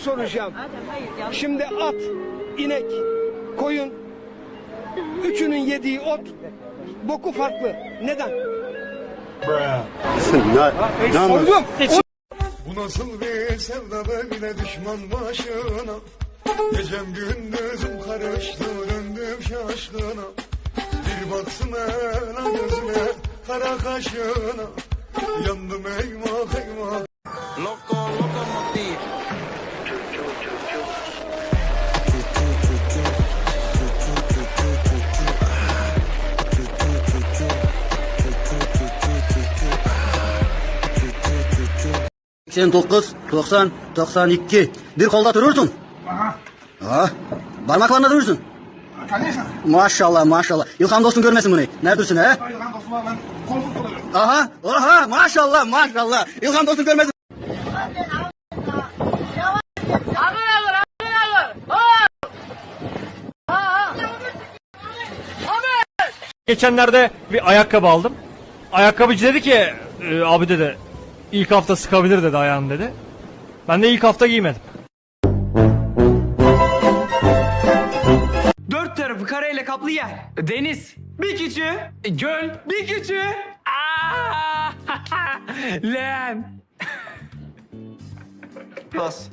soracağım. Şimdi at, inek, koyun, üçünün yediği ot, boku farklı. Neden? Sordum. Bu nasıl bir sevda böyle düşman başına. Gecem gündüzüm karıştı döndüm şaşkına. Bir baksın ela gözüne kara kaşına. Yandım eyvah eyvah. Sen 9, 90, 92. Bir kolda durursun. Aha. Parmaklarına durursun. Maşallah maşallah. İlkan dostun görmesin bunu. Ne dursun he? Aha, aha maşallah maşallah. İlkan dostun görmesin. Geçenlerde bir ayakkabı aldım. Ayakkabıcı dedi ki "E, abi dedi ilk hafta sıkabilir dedi ayağını dedi. Ben de ilk hafta giymedim. Dört tarafı kareyle kaplı yer. Deniz. Bir küçüğü. Göl. Bir küçüğü. Aa! Leğen. Pas.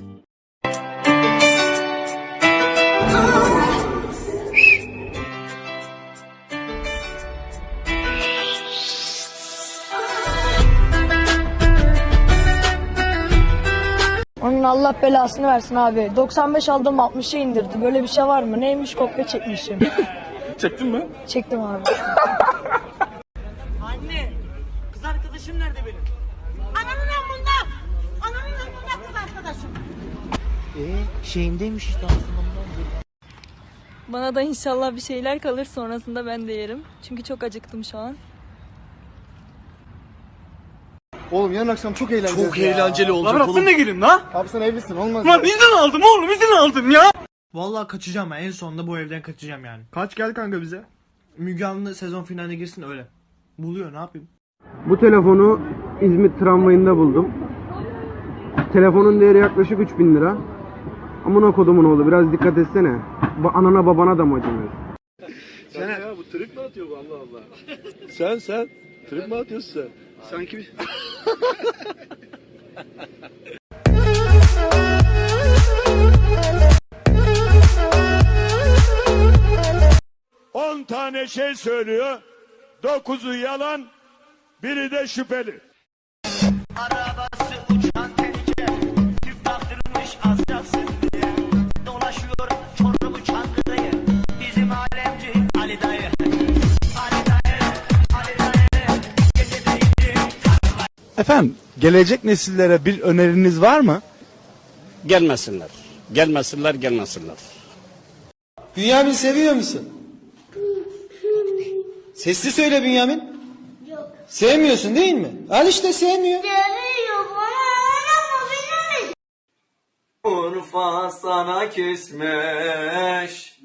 Allah belasını versin abi. 95 aldım 60'a indirdi. Böyle bir şey var mı? Neymiş kopya çekmişim. Çektin mi? Çektim abi. Anne, kız arkadaşım nerede benim? Ananın amında. Ananın amında kız arkadaşım. Bana da inşallah bir şeyler kalır sonrasında ben de yerim. Çünkü çok acıktım şu an. Oğlum yarın akşam çok eğlenceli. Çok eğlenceli olacak Lan oğlum. ne gelin la? Abi sen evlisin olmaz. Lan izin aldım oğlum izin aldım ya. Vallahi kaçacağım ben. En sonunda bu evden kaçacağım yani. Kaç gel kanka bize. Müge Anlı sezon finaline girsin öyle. Buluyor ne yapayım? Bu telefonu İzmit tramvayında buldum. Telefonun değeri yaklaşık 3000 lira. Amına kodumun oğlu biraz dikkat etsene. Ba- anana babana da mı acımıyor? Sen sen trip mi atıyorsun sen? Sanki bir... On tane şey söylüyor. Dokuzu yalan, biri de şüpheli. Efendim, gelecek nesillere bir öneriniz var mı? Gelmesinler. Gelmesinler gelmesinler. Bünyamin seviyor musun? Sesli söyle Bünyamin. Yok. Sevmiyorsun değil mi? Al işte sevmiyor. Urfa sana küsmüş.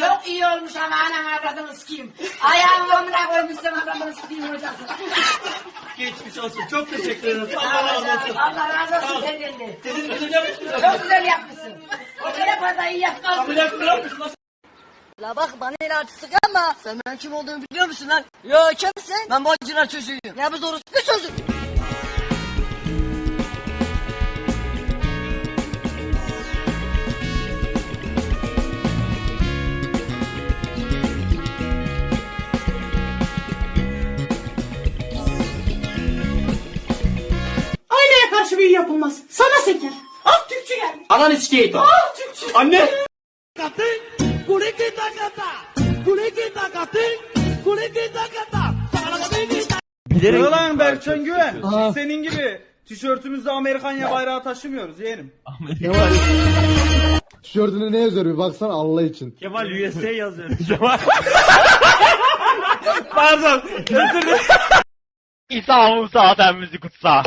Çok iyi olmuş ama anam avradını sikeyim. Ayağımı omuna koymuşsun avradını sikeyim hocası. Geçmiş olsun. Çok teşekkür ederim. Allah razı olsun. Allah razı olsun senden de. Çok güzel yapmışsın. O kadar fazla iyi yapmazsın. La bak bana el artistik ama. Sen ben kim olduğumu biliyor musun lan? Yo kimsin? Ben bacılar çocuğuyum. Ya biz orospu çocuk. Aileye yapılmaz. Sana seker. Ah Türkçü geldi. Ananı sikeyim. Ah Türkçü. Anne. Bilerek. Lan Berkcan Güven. Senin gibi tişörtümüzde Amerikanya bayrağı taşımıyoruz yeğenim. Tişörtüne ne yazıyor bir baksana Allah için. Kemal USA yazıyor. Kemal. Pardon. Özür dilerim. İsa Musa temmüzü kutsa.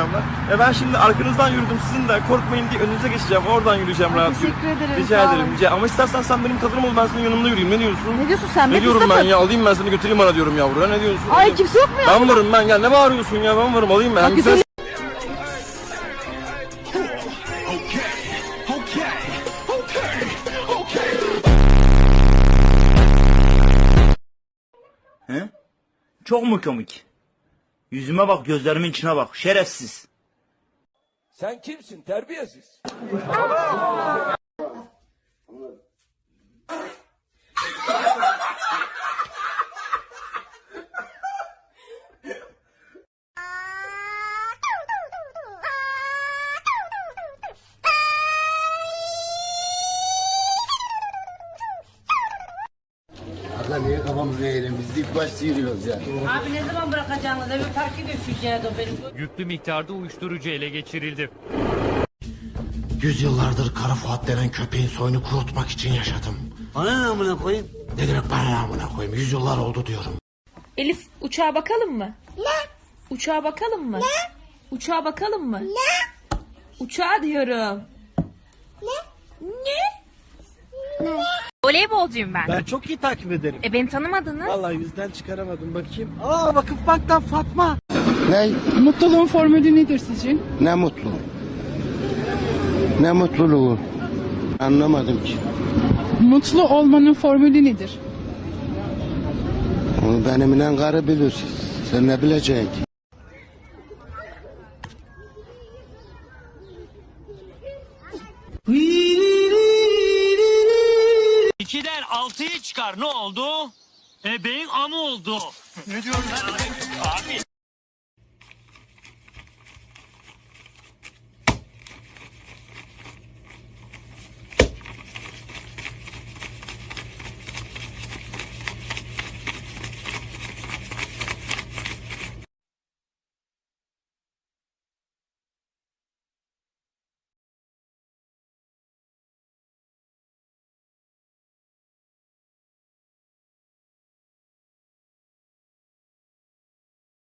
Akşamlar. E ben şimdi arkanızdan yürüdüm sizin de korkmayın diye önünüze geçeceğim. Oradan yürüyeceğim rahat. Teşekkür ederim. Rica sağ ederim. olun. Rica. Ama istersen sen benim kadınım ol ben senin yanımda yürüyeyim. Ne diyorsun? Ne diyorsun sen? Ne be diyorum ben ya? Alayım ben seni götüreyim bana diyorum yavru. Ne diyorsun? Ay kimse yok mu ya? Ben varım ben gel. Ne bağırıyorsun ya? Ben varım alayım ben. Bak, Güzel-? Çok mu komik? Yüzüme bak, gözlerimin içine bak. Şerefsiz. Sen kimsin? Terbiyesiz. Eğelim biz de ilk başta yürüyoruz ya. Abi ne zaman bırakacaksınız? Evi park edeceğiz o benim. Yüklü miktarda uyuşturucu ele geçirildi. Yüzyıllardır Kara Fuat denen köpeğin soyunu kurutmak için yaşadım. Bana ne amına koyayım? Ne demek bana ne amına koyayım yüzyıllar oldu diyorum. Elif uçağa bakalım mı? Ne? Uçağa bakalım mı? Ne? Uçağa bakalım mı? Ne? Uçağa diyorum. Ne? Ne? Ne? Voleybolcuyum ben. Ben çok iyi takip ederim. E beni tanımadınız. Vallahi yüzden çıkaramadım bakayım. Aa Vakıf Bank'tan Fatma. Ne? Mutluluğun formülü nedir sizce? Ne mutlu. Ne mutluluğu. Anlamadım ki. Mutlu olmanın formülü nedir? Onu benimle karı bilir. Sen ne bileceksin ki? İkiden altıyı çıkar ne oldu? E beyin anı oldu. ne diyorum ben? Abi